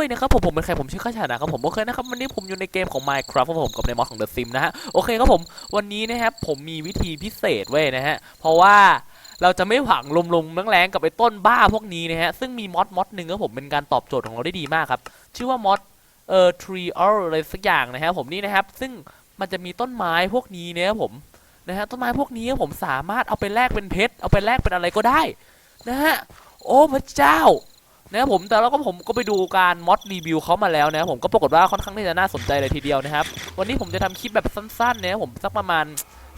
ด้วยนะครับผมผมเป็นใครผมชื่อข้าชานะครับผมโอเคนะครับวันนี้ผมอยู่ในเกมของ Minecraft ครับผมกับในมอดของ The Sim นะฮะโอเคครับผมวันนี้นะครับผมมีวิธีพิเศษเว้ยนะฮะเพราะว่าเราจะไม่หวังลมๆแรงๆกับไอ้ต้นบ้าพวกนี้นะฮะซึ่งมีมอดมอดหนึ่งครับผมเป็นการตอบโจทย์ของเราได้ดีมากครับชื่อว่ามอดเอ่อ tree or อะไรสักอย่างนะฮะผมนี่นะครับซึ่งมันจะมีต้นไม้พวกนี้นะครับผมนะฮะต้นไม้พวกนี้ผมสามารถเอาไปแลกเป็นเพชรเอาไปแลกเป็นอะไรก็ได้นะฮะโอ้พระเจ้า นะครับผมแต่แล้วก็ผมก็ไปดูการมอดรีวิวเขามาแล้วนะครับผมก็ปรากฏว่าค่อนข้างที่จะน่าสนใจเลยทีเดียวนะครับ วันนี้ผมจะทำคลิปแบบสั้นๆนะครับผมสักประมาณ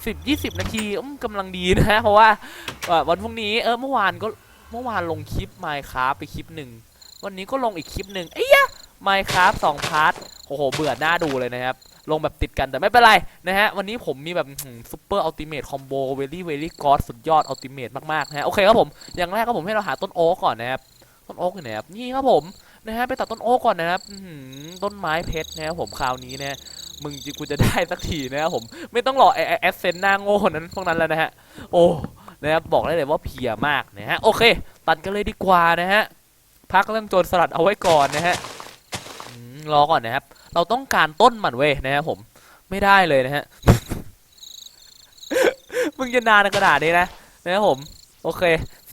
10-20 นาทีอืมกำลังดีนะฮะเพราะว่าวันพรุ่งนี้เออเมื่อวานก็เมื่อวานลงคลิป Minecraft ไปคลิปหนึ่งวันนี้ก็ลงอีกคลิปหนึ่งเอ้ยะ Minecraft สองพาร์ทโอ้โหเบื่อหน้าดูเลยนะครับลงแบบติดกันแต่ไม่เป็นไรนะฮะ วันนี้ผมมีแบบซุปเปอร์อัลติเมทคอมโบเวลี่เวลี่กอดสุดยอดอัลติเมทมากๆนะฮะ โอเคครับผม อย่างแรกก็ผมให้เราหาต้นโอ๊กก่อนนะครับ ต้นโอ๊กอยู่ไหนครับนี่ครับผมนะฮะไปตัดต้นโอ๊กก่อนนะครับต้นไม้เพชรนะครับผมคราวนี้นะมึงจิกูจะได้สักทีนะครับผมไม่ต้องรอไอแอสเซนหน้าโง่นั้นพวกนั้นแล้วนะฮะโอ้นะครับบอกได้เลยว่าเพียมากนะฮะโอเค ตัดกันเลยดีกว่านะฮะพักเรื่องโจรสลัดเอาไว้ก่อนนะฮะรอก่อนนะครับ เราต้องการต้นมันเว้ยนะครับผมไม่ได้เลยนะฮะมึงจะนานขนาดนี้นะนะครับผม โอเค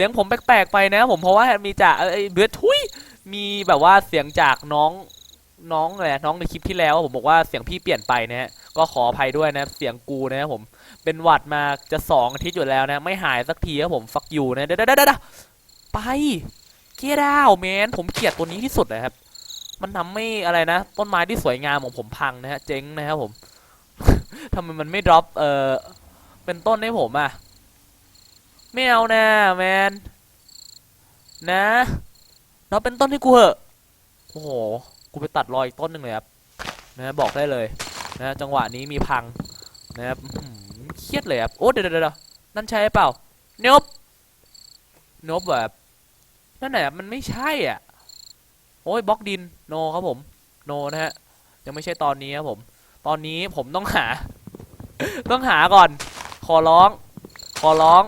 สียงผมแปลกๆไปนะ ผมเพราะว่ามีจากเอ้ยเบือทุยมีแบบว่าเสียงจากน้องน้องอะไรอะน้องในคลิปที่แล้วผมบอกว่าเสียงพี่เปลี่ยนไปนะฮะก็ขออภัยด้วยนะเสียงกูนะผมเป็นหวัดมาจะสองอาทิตย์อยู่แล้วนะไม่หายสักทีครับผมฟักอยู่นะเด้อเด้อเด้อเด้อไปเกียร์ดาวแมนผมเกลียดตัวนี้ที่สุดเลยครับ มันทำไม่อะไรนะ ต้นไม้ที่สวยงามของผมพังนะฮะเจ๊งนะครับผมทำไมมันไม่ดรอปเออเป็นต้นให้ผมอะ ไม่เอานะแมน นะเราเป็นต้นให้กูเหอะ โอ้โห กูไปตัดรอยอีกต้นหนึ่งเลยครับ นะบอกได้เลย นะ จังหวะนี้มีพัง นะครับอื้อหือเครียดเลยครับ โอ้เดี๋ยวเดี๋ยวเดี๋ยวนั่นใช่เปล่าเนบ นบแบบนั่นไหนมันไม่ใช่อะ โอ้ยบล็อกดิน โนครับผม โนนะฮะ ยังไม่ใช่ตอนนี้ครับผม ตอนนี้ผมต้องหา ต้องหาก่อน ขอร้อง ขอร้อง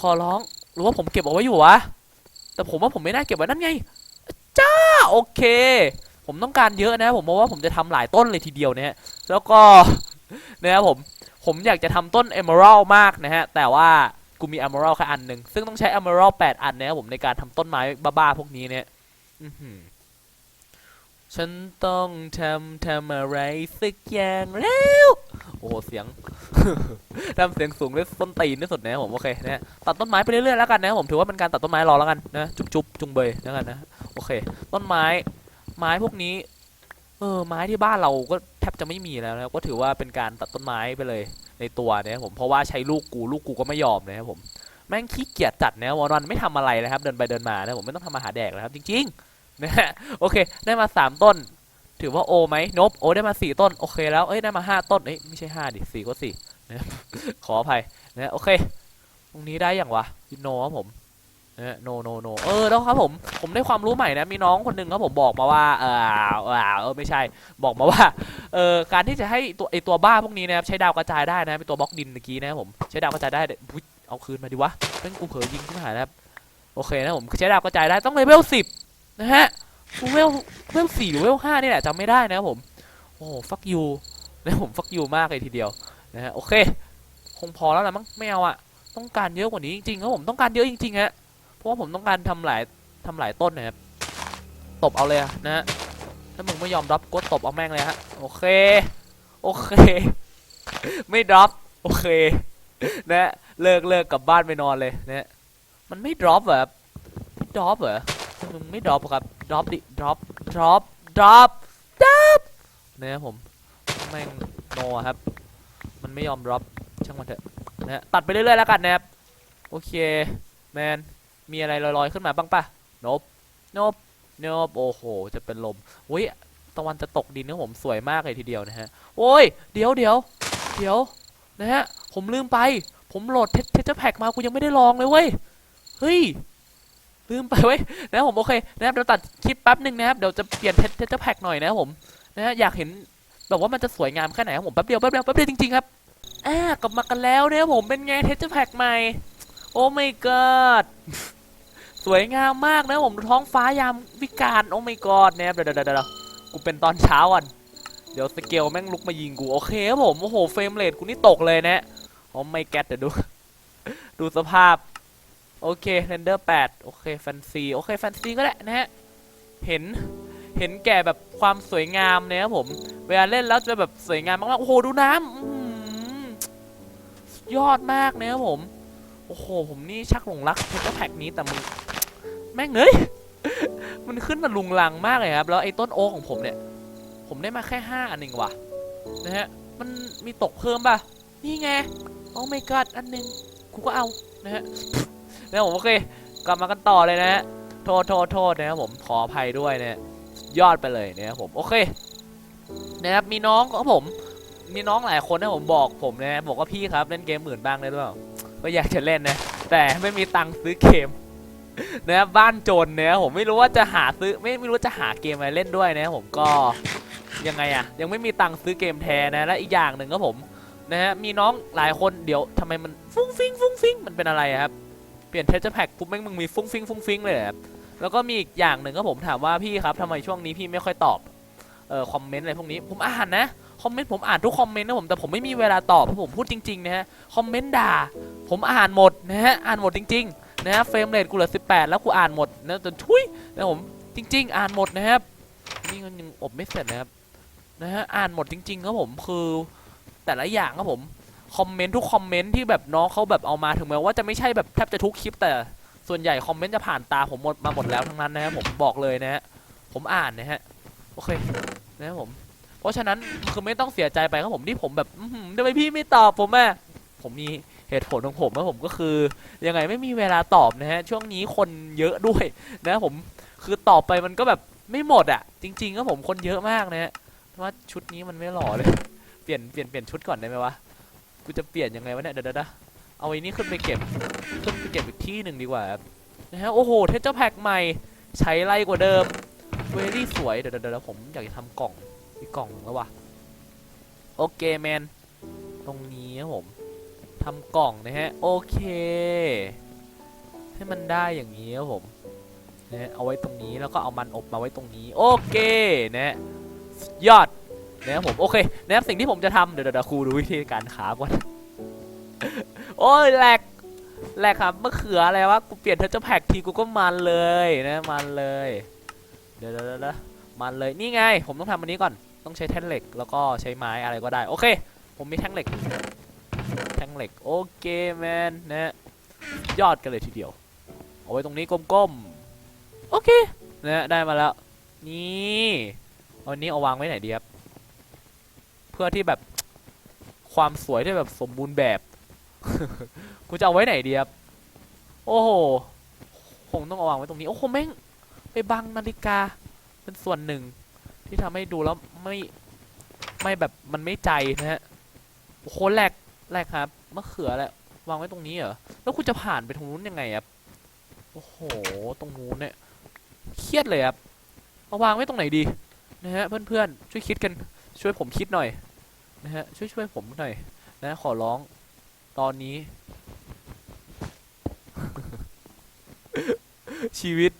ขอร้องหรือว่าผมเก็บเอาไว้อยู่วะ แต่ผมว่าผมไม่น่าเก็บไว้นั่นไง จ้า โอเค ผมต้องการเยอะนะ ผมว่าผมจะทำหลายต้นเลยทีเดียวนะฮะ แล้วก็นะครับผม ผมอยากจะทำต้น Emerald มากนะฮะ แต่ว่ากูมี Emerald แค่อันหนึ่ง ซึ่งต้องใช้ Emerald 8อันนะครับผมในการทำต้นไม้บ้าๆพวกนี้เนี่ยอื้อหือฉันต้องทำทำอะไรสักอย่างแล้ว โอ้เสียง ทำเสียงสูงด้วยส้นตีนที่สุดนะผมโอเคนะฮะตัดต้นไม้ไปเรื่อยๆแล้วกันนะผมถือว่าเป็นการตัดต้นไม้รอแล้วกันนะจุ๊บจุ๊บจุงเบยแล้วกันนะโอเค ต้นไม้ไม้พวกนี้ เออไม้ที่บ้านเราก็แทบจะไม่มีแล้วนะก็ถือว่าเป็นการตัดต้นไม้ไปเลยในตัวนะผมเพราะว่าใช้ลูกกูลูกกูก็ไม่ยอมนะครับผมแม่งขี้เกียจจัดนะวันวันไม่ทำอะไรเลยครับเดินไปเดินมานะผมไม่ต้องทำอาหารแดกนะครับจริงๆนะฮะโอเค ได้มาสามต้น ถือว่าโอไหมนบโอได้มาสี่ต้น โอเคแล้ว เอ้ย ได้มาห้าต้น เอ้ย ไม่ใช่ห้าดิสี่ก็สี่นะขออภัยนะโอเค ตรงนี้ได้อย่างวะโนครับผมนะโนโนโนเออแล้วครับผม ผมได้ความรู้ใหม่นะ มีน้องคนหนึงครับผมบอกมาว่าเออเออเออ ไม่ใช่ บอกมาว่า เออ การที่จะให้ตัวไอตัวบ้าพวกนี้นะครับ ใช้ดาวกระจายได้นะ เป็นตัวบล็อกดินเมื่อกี้นะครับผม ใช้ดาวกระจายได้อุ๊ยเอาคืนมาดิวะเป็นกูเผลอยิงขึ้นมานะครับ โอเคนะผม ใช้ดาวกระจายได้ ต้องเลเวลสิบนะฮะ กูเวลเวลสี่หรือเวลห้านี่แหละจำไม่ได้นะครับผม โอ้ฟักยูนะผมฟักยูมากเลยทีเดียวนะฮะโอเค คงพอแล้วละมั้งไม่เอาอะต้องการเยอะกว่านี้จริงๆครับผมต้องการเยอะจริงๆฮะเพราะว่าผมต้องการทำหลายทำหลายต้นนะครับตบเอาเลยนะฮะถ้ามึงไม่ยอมรับก็ตบเอาแม่งเลยฮะโอเคโอเค ไม่ดรอปโอเคนะฮะเลิกเลิกกลับบ้านไปนอนเลยนะฮะมันไม่ดรอปแบบดรอปเหรอมึงไม่ดรอปครับ ดรอปดิดรอปดรอปดรอปดรอปนะครับผมแม่งโนครับ มันไม่ยอมรับช่างมันเถอะนะตัดไปเรื่อยๆแล้วกันนะครับโอเคแมนมีอะไรลอยๆขึ้นมาบ้างปะนบนบนบโอ้โห จะเป็นลมอุ้ยตะวันจะตกดินนะผมสวยมากเลยทีเดียวนะฮะโอ้ยเดี๋ยวเดี๋ยวเดี๋ยวนะฮะผมลืมไป ผมโหลดเทสเจอร์แพ็กมากูยังไม่ได้ลองเลยเว้ยเฮ้ย ลืมไปเว้ยนะครับผมโอเคนะครับเดี๋ยวตัดคลิปแป๊บหนึ่งนะครับเดี๋ยวจะเปลี่ยนเทสเจอร์แพ็กหน่อยนะครับผมนะฮะอยากเห็นแบบว่ามันจะสวยงามแค่ไหนครับผมแป๊บเดียวแป๊บเดียวแป๊บเดียวจริงๆครับอ่ากลับมากันแล้วเนี่ยผมเป็นไงเทสเจอร์แพ็กใหม่ โอ้ my god สวยงามมากนะผมท้องฟ้ายามวิกาลโอ้ไม่กอดนะครับเดี๋ยวเดี๋ยวเดี๋ยวกูเป็นตอนเช้าอะเดี๋ยวสเกลแม่งลุกมายิงกูโอเคครับผมโอ้โหเฟรมเรทกูนี่ตกเลยนะโอ้ไม่แกตเดี๋ยวดู ดูสภาพ โอเคเรนเดอร์8โอเคแฟนซีโอเคแฟนซีก็ได้นะฮะ เห็นเห็นแก่แบบความสวยงามเนี่ยครับผม เวลาเล่นแล้วจะแบบสวยงามมากๆโอ้โหดูน้ำอื้อสุดยอดมากเนี่ยครับผม โอ้โห ผมนี่ชักหลงรักเพชรแพ็กนี้แต่มึงแม่งเอ้ยมันขึ้นมาลุงลังมากเลยครับ แล้วไอ้ต้นโอ๊กของผมเนี่ย ผมได้มาแค่ห้าอันเองว่ะนะฮะ มันมีตกเพิ่มป่ะ นี่ไง โอ้ my god อันหนึ่งกูก็เอานะฮะ แล้วผมโอเคกลับมากันต่อเลยนะฮะโทษโทษโทษนะครับผมขออภัยด้วยนะยอดไปเลยนะครับผมโอเคนะครับมีน้องของผม มีน้องหลายคนนะผมบอกผมนะบอกว่าพี่ครับเล่นเกมหมื่นบ้างได้หรือเปล่าก็อยากจะเล่นนะ แต่ไม่มีตังค์ซื้อเกมนะครับบ้านจนเนี่ยผมไม่รู้ว่าจะหาซื้อไม่ไม่รู้จะหาเกมอะไรเล่นด้วยนะผมก็ยังไงอะยังไม่มีตังค์ซื้อเกมแทนนะและอีกอย่างหนึ่งก็ผมนะฮะมีน้องหลายคนเดี๋ยวทำไมมันฟุ้งฟิ้งฟุ้งฟิ้งมันเป็นอะไรอะครับ เปลี่ยนเทสแพ็กปุ๊บแม่งมึงมีฟุ้งฟิ้งฟุ้งฟิ้งเลยเหรอครับแล้วก็มีอีกอย่างหนึ่งก็ผมถามว่าพี่ครับทำไมช่วงนี้พี่ไม่ค่อยตอบเออคอมเมนต์อะไรพวกนี้ผมอ่านนะคอมเมนต์ผมอ่านทุกคอมเมนต์นะผมแต่ผมไม่มีเวลาตอบเพราะผมพูดจริงๆนะฮะคอมเมนต์ด่า ผมอ่านหมดนะฮะอ่านหมดจริงๆนะฮะเฟรมเรทกูเหลือ18 แล้วกูอ่านหมดนะจนทุยนะผมจริง ๆ อ่านหมดนะครับนี่มันยังอบไม่เสร็จนะครับนะฮะอ่านหมดจริงๆครับผมคือแต่ละอย่างครับผม คอมเมนต์ทุกคอมเมนต์ที่แบบน้องเขาแบบเอามาถึงแม้ว่าจะไม่ใช่แบบแทบจะทุกคลิปแต่ส่วนใหญ่คอมเมนต์จะผ่านตาผมหมดมาหมดแล้วทั้งนั้นนะครับผมบอกเลยนะฮะผมอ่านนะฮะโอเคนะครับผม เพราะฉะนั้นคือไม่ต้องเสียใจไปครับผมที่ผมแบบทำไมพี่ไม่ตอบผมอะผมมีเหตุผลของผมนะผมก็คือยังไงไม่มีเวลาตอบนะฮะช่วงนี้คนเยอะด้วยนะผมคือตอบไปมันก็แบบไม่หมดอะ จริงๆก็ผมคนเยอะมากนะฮะว่าชุดนี้มันไม่หล่อเลย เปลี่ยนเปลี่ยนเปลี่ยนชุดก่อนได้ไหมวะ กูจะเปลี่ยนยังไงวะเนี่ยเดี๋ยวเดี๋ยวเอาไอ้นี่ขึ้นไปเก็บขึ้นไปเก็บอีกที่หนึ่งดีกว่าครับนะฮะโอ้โหเทเจอร์แพ็กใหม่ใช้ไรกว่าเดิมเวลี่สวยเดี๋ยวเดี๋ยวผมอยากจะทำกล่องอีกกล่องแล้ววะโอเคแมนตรงนี้ครับผมทำกล่องนะฮะโอเค ให้มันได้อย่างนี้ครับผมนะเอาไว้ตรงนี้แล้วก็เอามันอบมาไว้ตรงนี้ โอเคนะฮะยอด นะครับผมโอเคนะครับสิ่งที่ผมจะทำเดี๋ยวเดี๋ยวครูดูวิธีการขาก่อนโอ้ยแหลกแหลกครับมะเขืออะไรวะกูเปลี่ยนเทอร์เจอร์แพ็กทีกูก็มันเลยนะมันเลยเดี๋ยวเดี๋ยวเดี๋ยวมันเลยนี่ไง ผมต้องทำอันนี้ก่อนต้องใช้แท่งเหล็กแล้วก็ใช้ไม้อะไรก็ได้โอเค ผมมีแท่งเหล็ก แท่งเหล็กโอเคแมนนะยอดกันเลยทีเดียว เอาไว้ตรงนี้ก้มๆโอเคนะฮะได้มาแล้วนี่เอาอันนี้เอาวางไว้ไหนดีครับ เพื่อที่แบบความสวยที่แบบสมบูรณ์แบบกูจะเอาไว้ไหนดีครับโอ้โหคงต้องเอาวางไว้ตรงนี้ โอ้โหแม่งไปบังนาฬิกา เป็นส่วนหนึ่ง ที่ทำให้ดูแล้วไม่ไม่แบบมันไม่ใจนะฮะโอ้โหแหลกแหลกครับมะเขือแหละวางไว้ตรงนี้เหรอแล้วคุณจะผ่านไปตรงนู้นยังไงครับโอ้โหตรงนู้นเนี่ยเครียดเลยครับเอาวางไว้ตรงไหนดีนะฮะเพื่อนๆช่วยคิดกัน ช่วยผมคิดหน่อยนะฮะช่วยช่วยผมหน่อยนะขอร้องตอนนี้ ชีวิต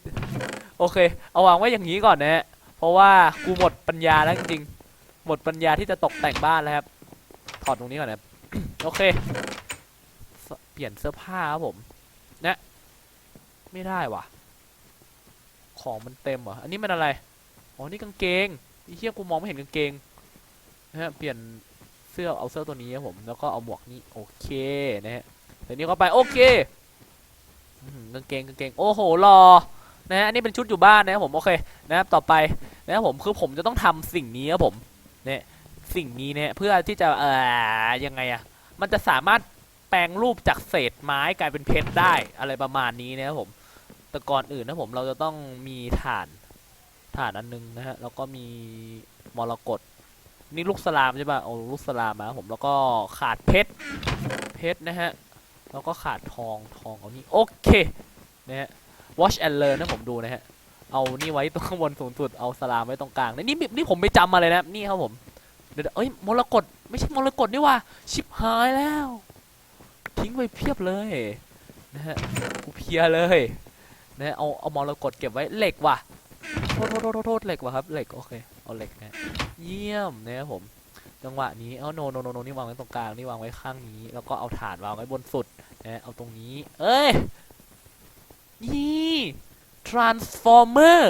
โอเค เอาวางไว้อย่างนี้ก่อนนะฮะเพราะว่ากูหมดปัญญาแล้วจริงๆหมดปัญญาที่จะตกแต่งบ้านแล้วครับถอดตรงนี้ก่อนนะโอเค เปลี่ยนเสื้อผ้าครับผมนะไม่ได้ว่ะ ของมันเต็มเหรออันนี้มันอะไรอ๋อนี่กางเกงไอ้เหี้ยกูมองไม่เห็นกางเกง นะฮะเปลี่ยนเสื้อเอาเสื้อตัวนี้ครับผมแล้วก็เอาหมวกนี้โอเคนะฮะเดี๋ยวนี้เข้าไปโอเคกางเกงกางเกงโอ้โหรอนะฮะนนี้เป็นชุดอยู่บ้านนะครับผมโอเคนะครับต่อไปนะครับผมคือผมจะต้องทำสิ่งนี้ครับผมเนี่ยสิ่งนี้เนี่ยเพื่อที่จะเอ่อยังไงอะมันจะสามารถแปลงรูปจากเศษไม้กลายเป็นเพชรได้อะไรประมาณนี้นะครับผมแต่ก่อนอื่นนะผมเราจะต้องมีถ่านถ่านอันนึงนะฮะแล้วก็มีมรกต นี่ลูกสลามใช่ป่ะเอาลูกสลามมาผมแล้วก็ขาดเพชรเพชรนะฮะแล้วก็ขาดทองทองเอานี่โอเคนะฮะ watch and learn นะผมดูนะฮะเอานี่ไว้ตรงข้างบนสูงสุดเอาสลามไว้ตรงกลางนี่นี่ผมไปจำมาเลยนะนี่ครับผมเดี๋ยวเอ้ยมรกตไม่ใช่มรกตนี่ว่าชิบหายแล้ว ทิ้งไว้เพียบเลยนะฮะกูเพียเลยนะเอาเอามรกตเก็บไว้เหล็กว่ะโทษโทษโทษโทษโทษเหล็กว่ะครับเหล็กโอเค เอาเหล็กนะเยี่ยมนะครับผม จังหวะนี้เอาโนโนโนโนนี่วางไว้ตรงกลางนี่วางไว้ข้างนี้ แล้วก็เอาถานวางไว้บนสุดนะเอาตรงนี้ เอ้ยนี่ transformer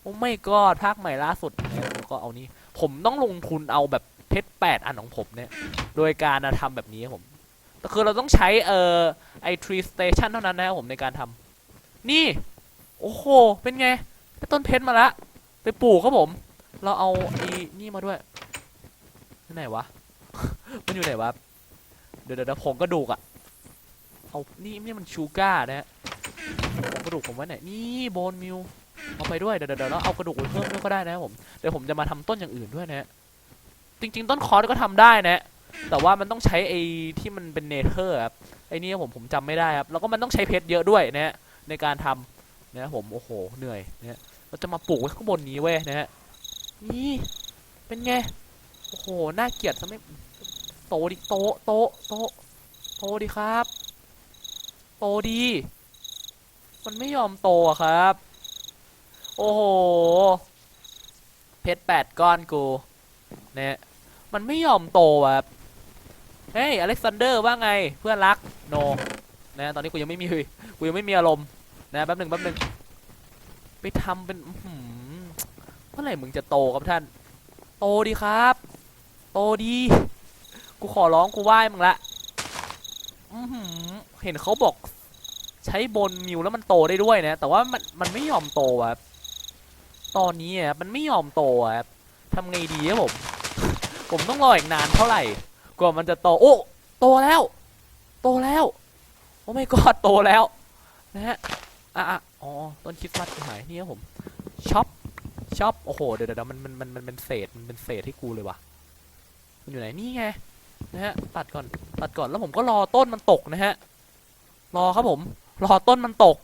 โอ้ไม่ก็ภาคใหม่ล่าสุดนะแล้วก็เอานี้ ผมต้องลงทุนเอาแบบเพชรแปดอันของผมเนี่ย โดยการทำแบบนี้ผมแต่คือเราต้องใช้เอ่อไอทรีสเตชันเท่านั้นนะครับผมในการทำนี่ โอ้โห เป็นไงได้ต้นเพชรมาละ ไปปลูกครับผม เราเอาไอ้นี่มาด้วยที่ไหนวะ มันอยู่ไหนวะ เดี๋ยวเดี๋ยวผงกระดูกอะเอานี่นี่มันชูการ์นะฮะผงกระดูกผมไว้ไหนนี่โบนมิวเอาไปด้วยเดี๋ยวเดี๋ยวเราเอากระดูกไปเพิ่มด้วยก็ได้นะผมเดี๋ยวผมจะมาทำต้นอย่างอื่นด้วยนะฮะจริง ๆ ต้นคอร์สก็ทำได้นะแต่ว่ามันต้องใช้ไอ้ที่มันเป็นเนเธอร์ครับไอ้นี่ผมผมจำไม่ได้ครับแล้วก็มันต้องใช้เพชรเยอะด้วยนะฮะในการทำนะผมโอ้โหเหนื่อยนะฮะเราจะมาปลูกไว้ข้างบนนี้เว้ยนะฮะ นี่เป็นไง โอ้โห น่าเกลียดซะไม่โตดิ โต โต โต โตดิครับ โตดี มันไม่ยอมโตอะครับ โอ้โห เพชรแปดก้อนกู เนี่ย มันไม่ยอมโตอะครับเฮ้ย อเล็กซานเดอร์ว่าไง เพื่อนรัก โน นะ ตอนนี้กูยังไม่มี กูยังไม่มีอารมณ์ นะ แป๊บหนึ่งแป๊บหนึ่งไปทำเป็น อื มื่อไหร่มึงจะโตครับท่าน โตดีครับ โตดี กูขอร้องกูไหว้มึงละอือหือเห็นเขาบอก ใช้บนมิวแล้วมันโตได้ด้วยนะ แต่ว่ามันมันไม่ยอมโตอะครับตอนนี้อะมันไม่ยอมโตอะครับทำไงดีครับผม ผมต้องรออีกนานเท่าไหร่ กว่ามันจะโต โอ้โตแล้ว โตแล้ว โอ้ไม่กอดโตแล้ว นะฮะ อะอ๋อต้นคริสต์มาสหายนี่ครับผมช็อป ช็อปโอ้โหเดี๋ยวเดี๋ยวมันมันมันมันเป็นเศษมันเป็นเศษให้กูเลยว่ะมันอยู่ไหนนี่ไงนะฮะตัดก่อนตัดก่อนแล้วผมก็รอต้นมันตกนะฮะรอครับผม รอต้นมันตก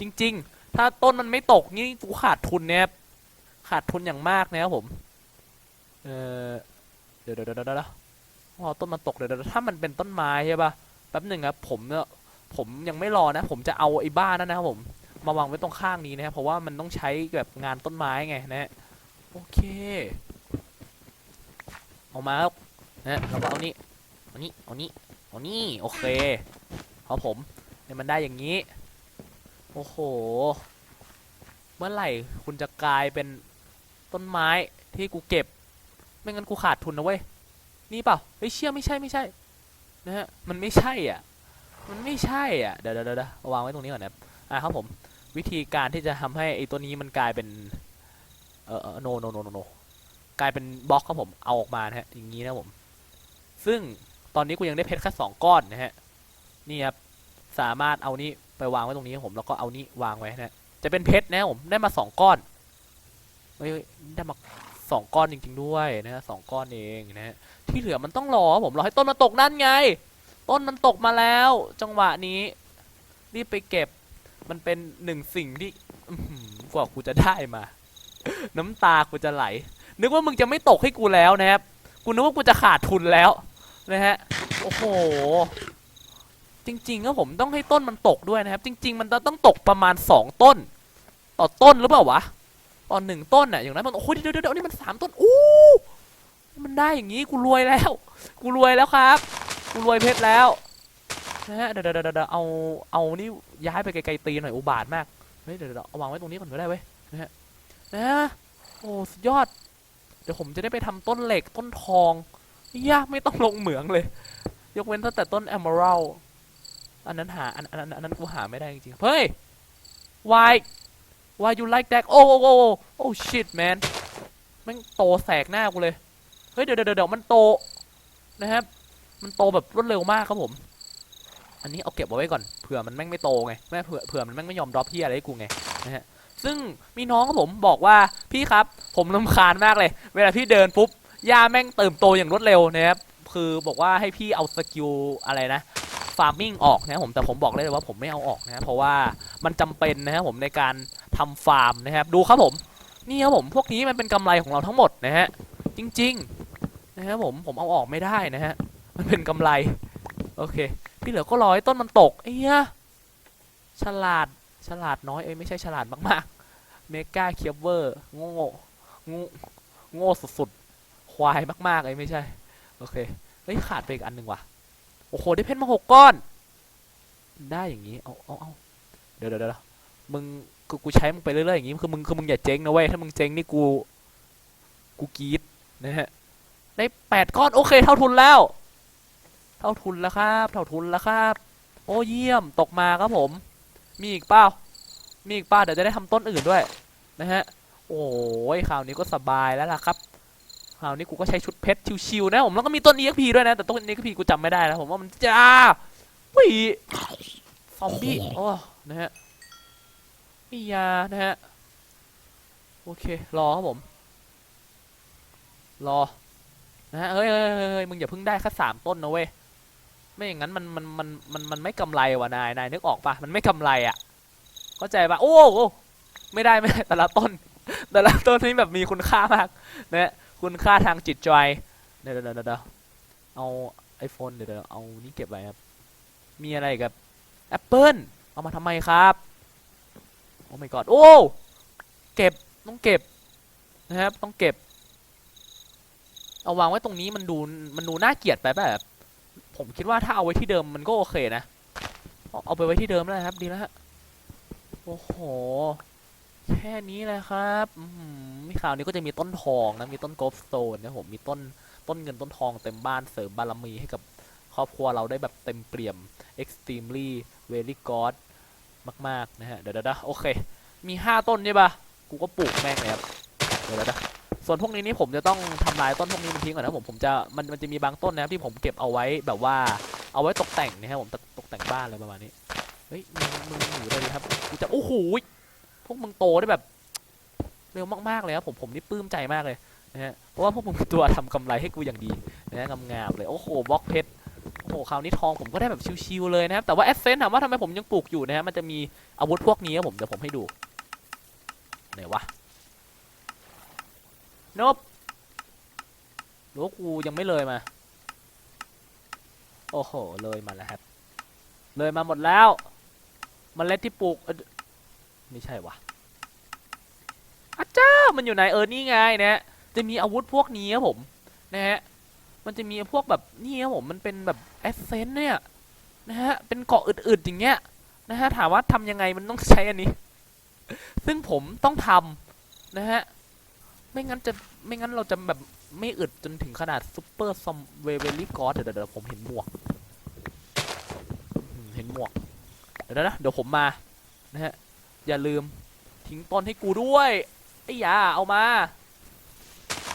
จริง ๆ ถ้าต้นมันไม่ตกนี่กูขาดทุนเนี่ยขาดทุนอย่างมากนะครับผมเออเดี๋ยวเดี๋ยวเดี๋ยวเดี๋ยวรอต้นมันตกเดี๋ยวเดี๋ยวถ้ามันเป็นต้นไม้ใช่ปะแป๊บหนึ่งครับผมเนี่ยผมยังไม่รอนะ ผมจะเอาไอ้บ้านนั่นนะครับผม มาวางไว้ตรงข้างนี้นะครับเพราะว่ามันต้องใช้แบบงานต้นไม้ไงนะฮะโอเคเอามาครับนะแล้วก็เอานี่เอานี่เอานี่เอานี่โอเคเอาผมเนี่ยมันได้อย่างนี้ โอ้โห เมื่อไหร่คุณจะกลายเป็นต้นไม้ที่กูเก็บ ไม่งั้นกูขาดทุนนะเว้ยนี่เปล่าเฮ้ยเชื่อไม่ใช่ไม่ใช่นะฮะมันไม่ใช่อะมันไม่ใช่อะเดี๋ยวเดี๋ยวเดี๋ยววางไว้ตรงนี้ก่อนนะครับอะครับผม วิธีการที่จะทำให้ไอ้ตัวนี้มันกลายเป็น เออโนโนโนโนโนกลายเป็นบล็อกครับผมเอาออกมานะฮะอย่างนี้นะผม ซึ่งตอนนี้กูยังได้เพชรแค่สองก้อนนะฮะนี่ครับสามารถเอานี้ไปวางไว้ตรงนี้ครับผมแล้วก็เอานี้วางไว้นะฮะจะเป็นเพชรนะผมได้มาสองก้อนเฮ้ยได้มาสองก้อนจริงๆด้วยนะฮะสองก้อนเองนะฮะที่เหลือมันต้องรอครับผมรอให้ต้นมันตกนั่นไง ต้นมันตกมาแล้ว จังหวะนี้ รีบไปเก็บ มันเป็นหนึ่งสิ่งที่อื้อกว่ากูจะได้มา น้ำตากูจะไหล นึกว่ามึงจะไม่ตกให้กูแล้วนะครับ กูนึกว่ากูจะขาดทุนแล้วนะฮะ โอ้โห จริงๆก็ผมต้องให้ต้นมันตกด้วยนะครับ จริง ๆ มันต้องตกประมาณสองต้น ต่อต้นหรือเปล่าวะต่อหนึ่งต้นน่ะอย่างนั้นมันโอ้โหเดี๋ยวเดี๋ยวเดี๋ยวนี่มันสามต้นอู้มันได้อย่างนี้กูรวยแล้ว กูรวยแล้วครับ กูรวยเพชรแล้ว นะฮะเดี๋ยวเดี๋ยวเดี๋ยวเดี๋ยวเอาเอานี่ย้ายไปไกลๆตีหน่อยอุบาทมากเฮ้ยเดี๋ยวเอาวางไว้ตรงนี้ก่อนก็ได้เว้ยนะฮะนะโอ้สุดยอด เดี๋ยวผมจะได้ไปทำต้นเหล็กต้นทองยากไม่ต้องลงเหมืองเลย ยกเว้นตั้งแต่ต้น emerald อันนั้นหาอันอันอันนั้นกูหาไม่ได้จริงๆเฮ้ย why why you like that โอ้โอ้โอ้โอ้ shit man มันโตแสกหน้ากูเลย เฮ้ยเดี๋ยวเดี๋ยวเดี๋ยวมันโตนะครับ มันโตแบบรวดเร็วมากครับผม อันนี้เอาเก็บเอาไว้ก่อนเผื่อมันแม่งไม่โตไงแม่เผื่อเผื่อมันแม่งไม่ยอมดรอปพี่อะไรให้กูไงนะฮะซึ่งมีน้องผมบอกว่าพี่ครับผมลำคาญมากเลย เวลาพี่เดินปุ๊บหญ้าแม่งเติบโตอย่างรวดเร็วนะครับคือบอกว่าให้พี่เอาสกิลอะไรนะฟาร์มิ่งออกนะครับผมแต่ผมบอกเลยว่าผมไม่เอาออกนะครับเพราะว่ามันจำเป็นนะครับผมในการทำฟาร์มนะครับดูครับผมนี่ครับผมพวกนี้มันเป็นกำไรของเราทั้งหมดนะฮะจริงๆนะครับผมผมเอาออกไม่ได้นะฮะมันเป็นกำไรโอเค ที่เหลือก็รอให้ต้นมันตกไอ้ยฉลาดฉลาดน้อยเอ้ยไม่ใช่ฉลาดมากๆเมกาเคียบเวอร์โง่โง่โง่สุดๆควายมากๆเอ้ยไม่ใช่โอเคเฮ้ยขาดไปอีกอันหนึ่งว่ะโอ้โหได้เพชรมาหกก้อน ได้อย่างนี้เอาเอาเอาเดี๋ยวเดี๋ยวเดี๋ยวมึงกูกูใช้มึงไปเรื่อยๆอย่างนี้คือมึงคือมึงอย่าเจ๊งนะเว้ยถ้ามึงเจ๊งนี่กูกูกรีดนะฮะได้แปดก้อนโอเคเท่าทุนแล้ว เท่าทุนแล้วครับ เท่าทุนแล้วครับ โอ้เยี่ยมตกมาครับผม มีอีกเปล่ามีอีกเปล่าเดี๋ยวจะได้ทำต้นอื่นด้วยนะฮะ โอ้ยคราวนี้ก็สบายแล้วล่ะครับคราวนี้กูก็ใช้ชุดเพชรชิวๆนะผมแล้วก็มีต้น EXP ด้วยนะแต่ต้น EXP กูจำไม่ได้แล้วผมว่ามันจ้าวิซอมบี้โอ้นะฮะมียานะฮะโอเครอครับผม รอนะฮะเฮ้ยเฮ้ยเฮ้ยเฮ้ยมึงอย่าเพิ่งได้แค่สามต้นนะเว้ย ไม่อย่างนั้นมันมันมันมันมันไม่กำไรว่ะนายนายนึกออกปะมันไม่กำไรอะเข้าใจปะโอ้โหไม่ได้ไม่ได้แต่ละต้น แต่ละต้นนี่แบบมีคุณค่ามากนะฮะคุณค่าทางจิตใจเดี๋ยวเดี๋ยวเดี๋ยวเดี๋ยวเอาไอโฟนเดี๋ยวเดี๋ยวเอานี่เก็บไว้ครับมีอะไรกับแอปเปิลเอามาทำไมครับโอ้ my god โอ้เก็บต้องเก็บนะครับต้องเก็บ เอาวางไว้ตรงนี้มันดูมันดูน่าเกลียดไปแบบ ผมคิดว่าถ้าเอาไว้ที่เดิมมันก็โอเคนะ เอาเอาไปไว้ที่เดิมแล้วครับ ดีแล้วฮะโอ้โห แค่นี้เลยครับอืมมีข่าวนี้ก็จะมีต้นทองนะ มีต้นโกลสโตนนะผม มีต้นต้นเงินต้นทองเต็มบ้านเสริมบารมีให้กับครอบครัวเราได้แบบเต็มเปี่ยม extremely very god มาก ๆ นะฮะ เดี๋ยวเดี๋ยวโอเค มีห้าต้นใช่ปะกูก็ปลูกแม่งเลยครับ เดี๋ยวเดี๋ยวเดี๋ยว ส่วนพวกนี้นี่ผมจะต้องทำลายต้นพวกนี้มันทิ้งก่อนนะผมผมจะมันมันจะมีบางต้นนะครับที่ผมเก็บเอาไว้แบบว่าเอาไว้ตกแต่งนะครับผมตกตกแต่งบ้านอะไรประมาณนี้เฮ้ยมึงมึงอยู่เลยครับกูจะโอ้โหพวกมึงโตได้แบบเร็วมากๆเลยครับผมผมนี่ปลื้มใจมากเลยนะฮะเพราะว่าพวกมึงตัวทำกำไรให้กูอย่างดีนะฮะงามๆเลยโอ้โหบล็อกเพชรโอ้โหคราวนี้ทองผมก็ได้แบบชิวๆเลยนะครับแต่ว่าแอสเซนถามว่าทำไมผมยังปลูกอยู่นะฮะมันจะมีอาวุธพวกนี้ครับผมเดี๋ยวผมให้ดูไหนวะ นบหรือว่ากูยังไม่เลยมา โอ้โห เลยมาแล้วครับ เลยมาหมดแล้วมเมล็ดที่ปลูกไม่ใช่วะอาจ้ามันอยู่ไหนเออนี่ไงนะฮะจะมีอาวุธพวกนี้ครับผมนะฮะมันจะมีพวกแบบนี่ครับผมมันเป็นแบบแอสเซนเนี่ยนะฮะเป็นเกาะอึดๆอย่างเงี้ยนะฮะถามว่าทำยังไงมันต้องใช้อันนี้ ซึ่งผมต้องทำนะฮะ ไม่งั้นจะไม่งั้นเราจะแบบไม่อึดจนถึงขนาดซูเปอร์ซอมเวเวลี่กอสเดี๋ยวเดี๋ยวเดี๋ยวผมเห็นหมวกเห็นหมวก เดี๋ยวนะเดี๋ยวผมมานะฮะอย่าลืมทิ้งต้นให้กูด้วยไอ้ยาเอามา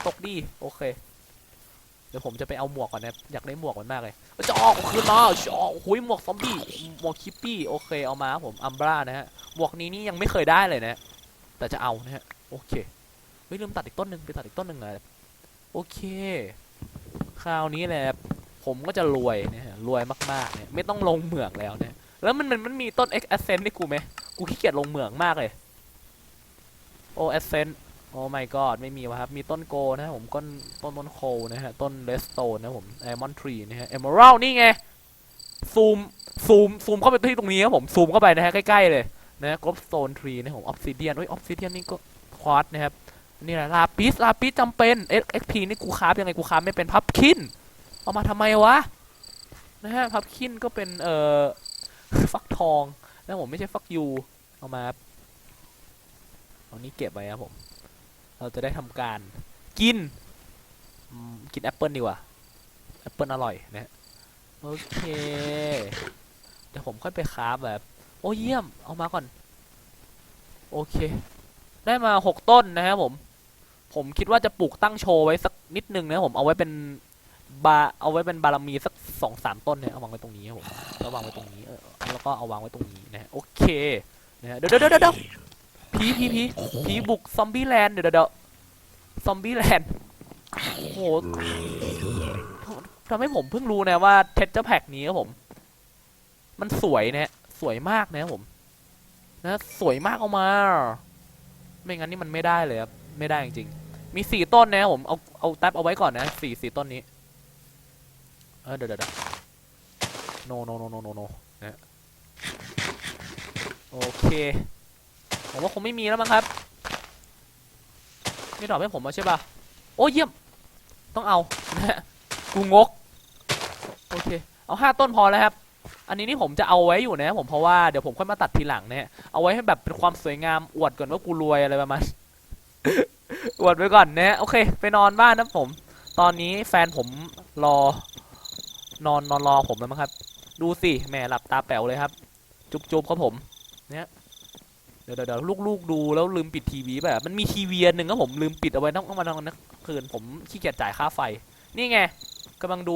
ตกดีโอเค เดี๋ยวผมจะไปเอาหมวกก่อนนะอยากได้หมวกมันมากเลยจะออกคืนมาจะออกหุยหมวกซอมบี้หมวกคิปปี้โอเคเอามาผมอัมบรานะฮะหมวกนี้นี่ยังไม่เคยได้เลยนะแต่จะเอานะฮะโอเค เฮ้ยลืมตัดอีกต้นหนึ่งไปตัดอีกต้นหนึ่งเลยโอเค คราวนี้แหละผมก็จะรวยนะฮะรวยมากๆเนี่ยไม่ต้องลงเหมืองแล้วเนี่ยแล้วมันมันมันมีต้น X Ascent ให้กูไหมกูขี้เกียจลงเหมืองมากเลยโอ้ Ascent โอ้ my god ไม่มีวะครับ มีต้นโกนะฮะผมต้นต้นต้นโคนะฮะต้นเลสโตนนะผม Diamond Tree นะฮะ Emerald นี่ไงซูมซูมซูมเข้าไปที่ตรงนี้ครับผมซูมเข้าไปนะฮะใกล้ๆเลยนะฮะ Glowstone Tree นะผม Obsidian เฮ้ย Obsidian นี่ก็ควอตนะครับ นี่แหละลาปิสลาปิสจำเป็น XP นี่กูคาฟยังไงกูคาฟไม่เป็นพับคินเอามาทำไมวะนะฮะพับคินก็เป็นเอ่อฟักทองนะผมไม่ใช่ฟักยูเอามาเอานี้เก็บไว้ครับผม เราจะได้ทำการกินกินแอปเปิลดีกว่าแอปเปิลอร่อยนะฮะโอเคเดี๋ยวผมค่อยไปคาฟแบบ โอ้เยี่ยมเอามาก่อน โอเค ได้มาหกต้นนะครับผม ผมคิดว่าจะปลูกตั้งโชว์ไว้สักนิดนึงนะผมเอาไว้เป็นบาเอาไว้เป็นบารมีสักสองสามต้นเนี่ยเอาวางไว้ตรงนี้ครับผมแล้ววางไว้ตรงนี้เออแล้วก็เอาวางไว้ตรงนี้นะโอเคนะฮะเดี๋ยวเดี๋ยวเดี๋ยวเดี๋ยวผีผีผีผีบุกซอมบี้แลนด์เดี๋ยวเดี๋ยวซอมบี้แลนด์โอ้โหทำให้ผมเพิ่งรู้นะว่าเทสเจอร์แพ็กนี้ครับผม มันสวยนะฮะสวยมากนะครับผม นะ สวยมากเอามา ไม่งั้นนี่มันไม่ได้เลยครับ ไม่ได้จริงๆมีสี่ต้นนะผมเอาเอาแท็บเอาไว้ก่อนนะสี่สี่ต้นนี้ เออเดี๋ยวเดี๋ยวเดี๋ยว no no no no no no นะฮะโอเคผมว่าคงไม่มีแล้วมั้งครับนี่ดอกให้ผมมาใช่ปะโอ้เยี่ยม ต้องเอานะฮะกูงก โอเค เอาห้าต้นพอแล้วครับ อันนี้นี่ผมจะเอาไว้อยู่นะผมเพราะว่าเดี๋ยวผมค่อยมาตัดทีหลังเนี่ยเอาไว้ให้แบบเป็นความสวยงามอวดก่อนว่ากูรวยอะไรประมาณ อวดไว้ก่อนนะโอเค ไปนอนบ้านนะผม ตอนนี้แฟนผมรอนอนนอนรอผมแล้วมั้งครับ ดูสิแม่หลับตาแป๋วเลยครับ จุ๊บจุ๊บครับผม เนี่ยเดี๋ยวเดี๋ยวเดี๋ยวลูกๆดูแล้วลืมปิดทีวีแบบมันมีทีวีอันหนึ่งก็ผมลืมปิดเอาไว้ต้องต้องมานอนนะคืนผมขี้เกียจจ่ายค่าไฟ นี่ไงกำลังดู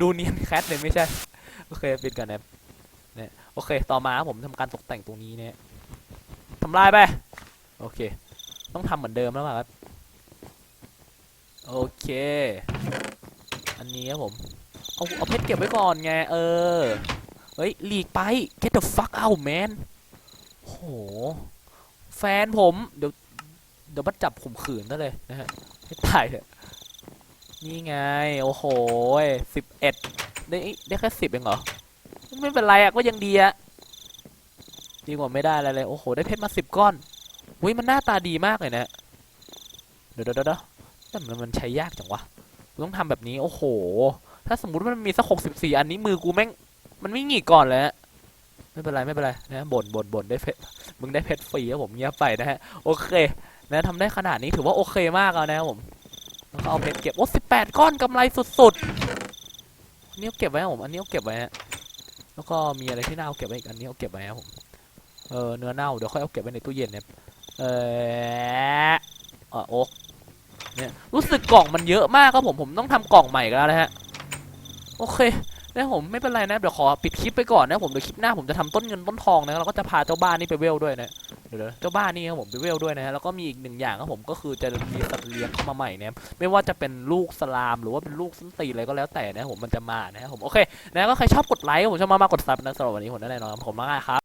ดูเนียนแคทเลยไม่ใช่ โอเคปิดกันนะเนี่ยโอเค ต่อมาครับผมทำการตกแต่งตรงนี้เนี่ยทำลายไป โอเค ต้องทำเหมือนเดิมแล้วป่ะครับ โอเค อันนี้ครับผม เอาเอาเพชรเก็บไว้ก่อนไง เออ เฮ้ยหลีกไป get the fuck out man โห แฟนผม เดี๋ยว เดี๋ยวมาจับข่มขืนซะเลยนะฮะให้ตายเถอะนี่ไง โอ้โหสิบเอ็ดได้ได้แค่สิบเองเหรอ ไม่เป็นไรอะก็ยังดีอะดีกว่าไม่ได้อะไรเลย โอ้โห ได้เพชรมาสิบก้อน อุ้ยมันหน้าตาดีมากเลยนะ เดี๋ยวเดี๋ยวเดี๋ยวแต่มันมันใช้ยากจังวะกูต้องทำแบบนี้ โอ้โห ถ้าสมมติว่ามันมีสักหกสิบสี่อันนี้มือกูแม่ง มันไม่งีกก่อนเลยฮะไม่เป็นไรไม่เป็นไรนะบ่นบ่นบ่นได้เพชรมึงได้เพชรฟรีครับผมเงียบไปนะฮะ โอเค นะทำได้ขนาดนี้ถือว่าโอเคมากแล้วนะครับผมแล้วก็เอาเพชรเก็บ โอ้สิบแปดก้อนกำไรสุดๆอันนี้เอาเก็บไว้ครับผม อันนี้เอาเก็บไว้ฮะ แล้วก็มีอะไรที่น่าเอาเก็บไว้อีกอันนี้เอาเก็บไว้ครับผม เออเนื้อเน่าเดี๋ยวค่อยเอาเก็บไว้ในตู้เย็นเนี่ย เออโอ๊กเนี่ยรู้สึกกล่องมันเยอะมากครับผมผมต้องทำกล่องใหม่กันแล้วนะฮะโอเคนะผมไม่เป็นไรนะเดี๋ยวขอปิดคลิปไปก่อนนะผมเดี๋ยวคลิปหน้าผมจะทำต้นเงินต้นทองนะแล้วก็จะพาเจ้าบ้านนี่ไปเวลด้วยนะเดี๋ยวเจ้าบ้านนี่ครับผมไปเวลด้วยนะฮะแล้วก็มีอีกหนึ่งอย่างครับผมก็คือจะมีสัตว์เลี้ยงเข้ามาใหม่นะไม่ว่าจะเป็นลูกสลามหรือว่าเป็นลูกส้นตีอะไรก็แล้วแต่นะผมมันจะมานะครับผมโอเคนะก็ใครชอบกดไลค์ผมชอบมากๆกดซับนะสำหรับวันนี้ผมได้แน่นอนผมมากครับ